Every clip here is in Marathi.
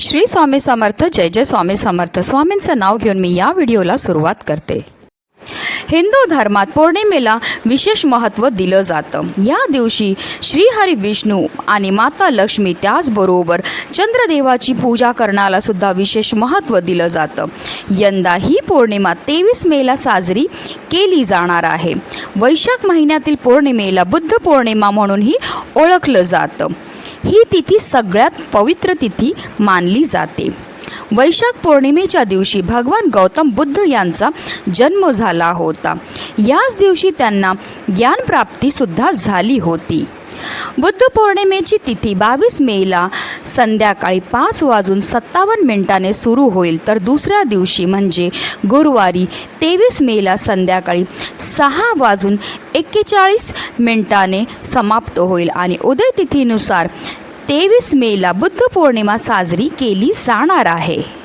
श्री स्वामी समर्थ जय जय स्वामी समर्थ. स्वामींचं नाव घेऊन मी या व्हिडिओला सुरुवात करते. हिंदू धर्मात पौर्णिमेला विशेष महत्त्व दिलं जातं. या दिवशी श्रीहरी विष्णू आणि माता लक्ष्मी त्याचबरोबर चंद्रदेवाची पूजा करण्याला सुद्धा विशेष महत्त्व दिलं जातं. यंदा ही पौर्णिमा तेवीस मेला साजरी केली जाणार आहे. वैशाख महिन्यातील पौर्णिमेला बुद्ध पौर्णिमा म्हणूनही ओळखलं जातं. ही तिथी सगळ्यात पवित्र तिथी मानली जाते. वैशाख पौर्णिमेच्या दिवशी भगवान गौतम बुद्ध यांचा जन्म झाला होता. याच दिवशी त्यांना ज्ञानप्राप्तीसुद्धा झाली होती. बुद्ध पौर्णिमेची तिथी बावीस मेला. संध्याकाळी पाच वाजून सत्तावन्न मिनिटाने सुरू होईल. तर दुसऱ्या दिवशी म्हणजे गुरुवारी तेवीस मेला संध्याकाळी सहा वाजून एक्केचाळीस मिनिटाने समाप्त होईल आणि उदय तिथीनुसार तेवीस मेला बुद्ध पौर्णिमा साजरी केली जाणार आहे.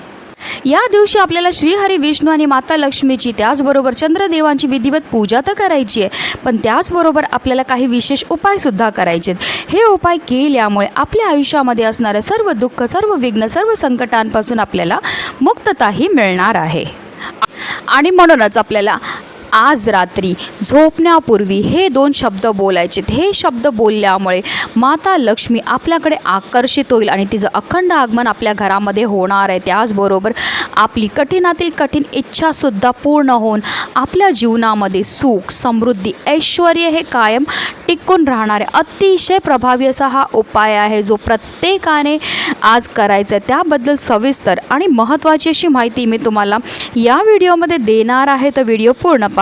या दिवशी आपल्याला श्रीहरी विष्णू आणि माता लक्ष्मीची त्याचबरोबर चंद्रदेवांची विधिवत पूजा तर करायची आहे. पण त्याचबरोबर आपल्याला काही विशेष उपायसुद्धा करायचे आहेत. हे उपाय केल्यामुळे आपल्या आयुष्यामध्ये असणारं सर्व दुःख सर्व विघ्न सर्व संकटांपासून आपल्याला मुक्तताही मिळणार आहे. आणि म्हणूनच आपल्याला आज रात्री झोपण्यापूर्वी हे दोन शब्द बोलायचे हे शब्द बोलल्यामुळे माता लक्ष्मी आपल्याकडे आकर्षित होईल आणि तिचं अखंड आगमन आपल्या घरामध्ये होणार आहे. त्याचबरोबर आपली कठीणातील कठीण इच्छासुद्धा पूर्ण होऊन आपल्या जीवनामध्ये सुख समृद्धी ऐश्वर हे कायम टिकून राहणारे अतिशय प्रभावी असा हा उपाय आहे जो प्रत्येकाने आज करायचा आहे. त्याबद्दल सविस्तर आणि महत्त्वाची अशी माहिती मी तुम्हाला या व्हिडिओमध्ये देणार आहे. तर व्हिडिओ पूर्ण पहा.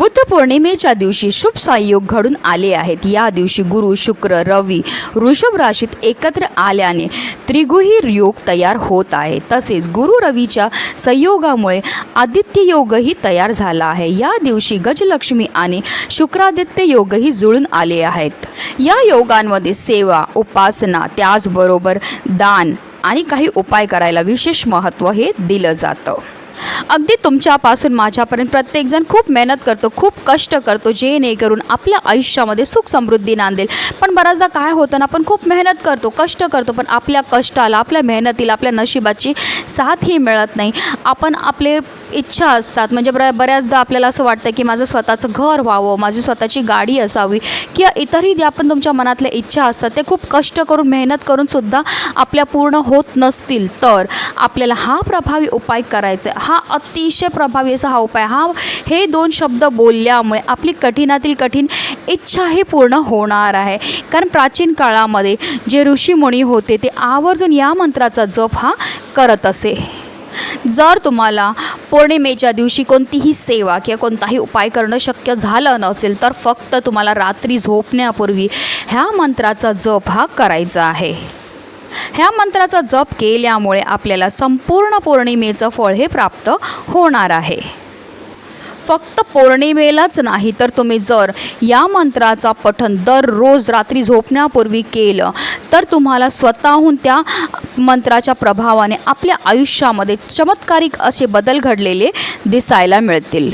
बुद्ध पौर्णिमेच्या दिवशी शुभ संयोग घडून आले आहेत. या दिवशी गुरु शुक्र रवी ऋषभ राशीत एकत्र आल्याने त्रिगुही योग तयार होत आहे. तसेच गुरु रवीच्या संयोगामुळे आदित्य योगही तयार झाला आहे. या दिवशी गजलक्ष्मी आणि शुक्रादित्य योगही जुळून आले आहेत. या योगांमध्ये सेवा उपासना त्याचबरोबर दान आणि काही उपाय करायला विशेष महत्त्व हे दिलं जातं. अगदी तुमच्यापासून माझ्यापर्यंत प्रत्येकजण खूप मेहनत करतो खूप कष्ट करतो जेणेकरून आपल्या आयुष्यामध्ये सुख समृद्धी नांदेल. पण बऱ्याचदा काय होतं ना आपण खूप मेहनत करतो कष्ट करतो पण आपल्या कष्टाला आपल्या मेहनतीला आपल्या नशिबाची साथही मिळत नाही. आपण आपले इच्छा असतात. म्हणजे बऱ्या बऱ्याचदा आपल्याला असं वाटतं की माझं स्वतःचं घर व्हावं माझी स्वतःची गाडी असावी किंवा इतरही ज्या पण तुमच्या मनातल्या इच्छा असतात ते खूप कष्ट करून मेहनत करूनसुद्धा आपल्या पूर्ण होत नसतील तर आपल्याला हा प्रभावी उपाय करायचा आहे हा अतिशय प्रभावी असा हा उपाय. हा हे दोन शब्द बोलल्यामुळे आपली कठीणातील कठीण इच्छाही पूर्ण होणार आहे. कारण प्राचीन काळामध्ये जे ऋषीमुनी होते ते आवर्जून या मंत्राचा जप हा करत असे. जर तुम्हाला पौर्णिमेच्या दिवशी कोणतीही सेवा किंवा कोणताही उपाय करणं शक्य झालं नसेल तर फक्त तुम्हाला रात्री झोपण्यापूर्वी ह्या मंत्राचा जप हा करायचा आहे. ह्या मंत्राचा जप केल्यामुळे आपल्याला संपूर्ण पौर्णिमेचं फळ हे प्राप्त होणार आहे. फक्त पौर्णिमेलाच नाही तर तुम्ही जर या मंत्राचा पठण दररोज रात्री झोपण्यापूर्वी केलं तर तुम्हाला स्वतःहून त्या मंत्राच्या प्रभावाने आपल्या आयुष्यामध्ये चमत्कारिक असे बदल घडलेले दिसायला मिळतील.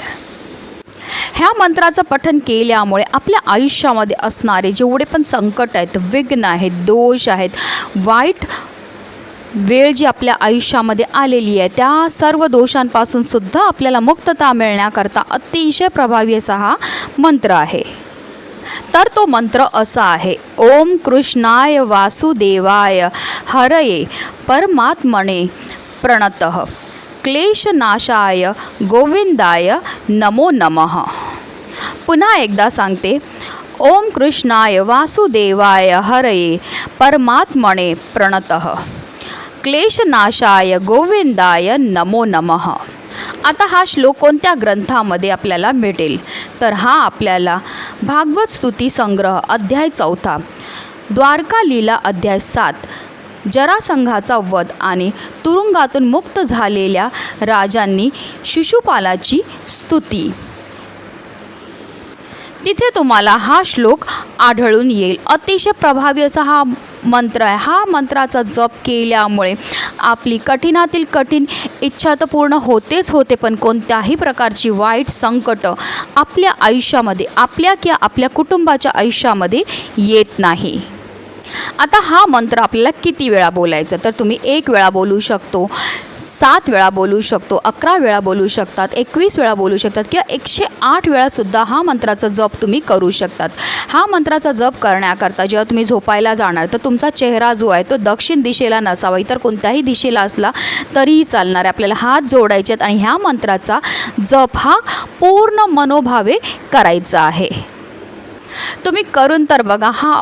ह्या मंत्राचं पठन केल्यामुळे आपल्या आयुष्यामध्ये असणारे जेवढे पण संकट आहेत विघ्न आहेत दोष आहेत वाईट वेळ जी आपल्या आयुष्यामध्ये आलेली आहे त्या सर्व दोषांपासून सुद्धा आपल्याला मुक्तता मिळण्याकरता अतिशय प्रभावी असा हा मंत्र आहे. तर तो मंत्र असा आहे ओम कृष्णाय वासुदेवाय हरये परमात्मने प्रणत क्लेशनाशाय गोविंदाय नमो नमः. पुन्हा एकदा सांगते ओम कृष्णाय वासुदेवाय हरये परमात्मने प्रणत क्लेशनाशाय गोविंदाय नमो नमः. आता हा श्लोक कोणत्या ग्रंथामध्ये आपल्याला भेटेल तर हा आपल्याला भागवत स्तुती संग्रह अध्याय चौथा द्वारका लीला अध्याय सात जरासंघाचा वध आणि तुरुंगातून मुक्त झालेल्या राजांनी शिशुपालाची स्तुती. तिथे तुम्हाला हा श्लोक आढळून येईल. अतिशय प्रभावी असा हा मंत्र आहे. हा मंत्राचा जप केल्यामुळे आपली कठीणातील कठीण इच्छा तर पूर्ण होतेच होते पण कोणत्याही प्रकारची वाईट संकट आपल्या आयुष्यामध्ये आपल्या किंवा आपल्या कुटुंबाच्या आयुष्यामध्ये येत नाही. आता हा मंत्र आपल्याला किती वेळा बोलायचा? तर तुम्ही एक वेळा बोलू शकतो सात वेळा बोलू शकतो अकरा वेळा बोलू शकतात एकवीस वेळा बोलू शकतात किंवा एकशे आठ वेळासुद्धा हा मंत्राचा जप तुम्ही करू शकतात. हा मंत्राचा जप करण्याकरता जेव्हा तुम्ही झोपायला जाणार तर तुमचा चेहरा जो आहे तो दक्षिण दिशेला नसावा इतर कोणत्याही दिशेला असला तरीही चालणार आहे. आपल्याला हात जोडायचे आहेत आणि ह्या मंत्राचा जप हा पूर्ण मनोभावे करायचा आहे. तुम्ही करून तर बघा हा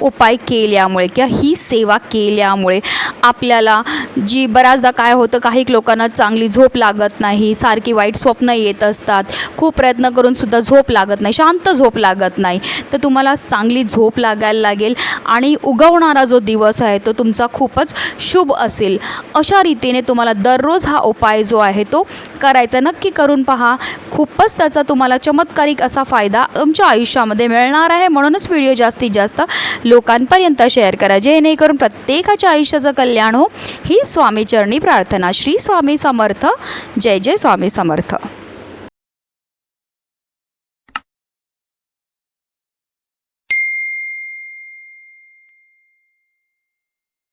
उपाय केल्यामुळे किंवा ही सेवा केल्यामुळे आपल्याला जी बऱ्याचदा काय होतं काही लोकांना चांगली झोप लागत नाही सारखी वाईट स्वप्न येत असतात. खूप प्रयत्न करून सुद्धा झोप लागत नाही शांत झोप लागत नाही. तर तुम्हाला चांगली झोप लागायला लागेल आणि उगवणारा जो दिवस आहे तो तुमचा खूपच शुभ असेल. अशा रीतीने तुम्हाला दररोज हा उपाय जो आहे तो करायचं नक्की करून पहा. खूपच त्याचा तुम्हाला चमत्कारिक असा फायदा तुमच्या आयुष्यामध्ये मिळणार आहे. म्हणूनच व्हिडिओ जास्तीत जास्त लोकांपर्यंत शेअर करा. जेणेकरून प्रत्येकाच्या आयुष्याचं कल्याण हो. ही स्वामीचरणी प्रार्थना. श्री स्वामी समर्थ. जय जय स्वामी समर्थ.